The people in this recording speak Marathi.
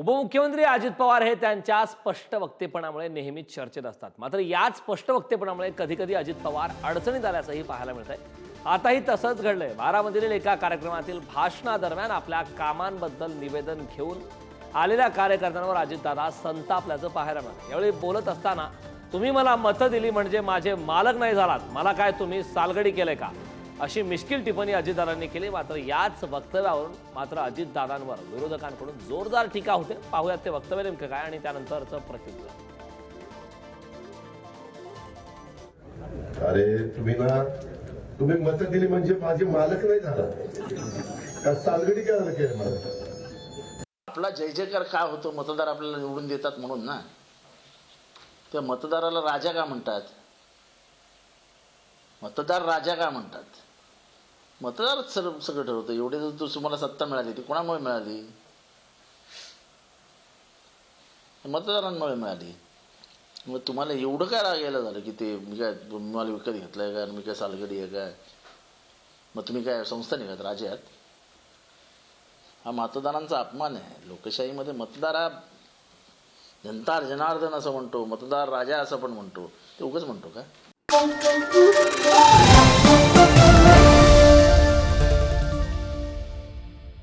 उपमुख्यमंत्री अजित पवार हे त्यांच्या स्पष्ट वक्तेपणामुळे नेहमीच चर्चेत असतात. मात्र याच स्पष्ट वक्तेपणामुळे कधी कधी अजित पवार अडचणीत आल्याचंही पाहायला मिळत आहे आताही तसंच घडलंय. बारामतीतील एका कार्यक्रमातील भाषणादरम्यान आपल्या कामांबद्दल निवेदन घेऊन आलेल्या कार्यकर्त्यांवर अजितदादा संतापल्याचं पाहायला मिळतं. यावेळी बोलत असताना तुम्ही मला मतं दिली म्हणजे माझे मालक नाही झालात. मला काय तुम्ही सालगडी केलंय का? अशी मिश्किल टिप्पणी अजितदादांनी केली. मात्र याच वक्तव्यावरून मात्र अजितदादांवर विरोधकांकडून जोरदार टीका होते. पाहूयात ते वक्तव्य नेमकं काय आणि त्यानंतरचं प्रत्युत्तर अरे तुम्ही ना तुम्ही मत दिली म्हणजे माझे मालक नाही झाला. सालगडी काय झालं काय मला? आपला जय जयकार का होतो मतदार आपल्याला निवडून देतात म्हणून ना? त्या मतदाराला राजा का म्हणतात? मतदार राजा का म्हणतात? मतदारच सर्व सगळं ठरवतं एवढे जर तुम्हाला सत्ता मिळाली ती कोणामुळे मिळाली? मतदारांमुळे मिळाली. मग तुम्हाला एवढं काय रागायला झालं की ते मी काय मला विकत घेतलंय का मी काय सालगडी आहे काय? मग तुम्ही काय संस्था निघत? राजे आहात? हा मतदारांचा अपमान आहे. लोकशाहीमध्ये मतदार हा जनता जनार्दन असं म्हणतो मतदार राजा असं पण म्हणतो. ते उगच म्हणतो का?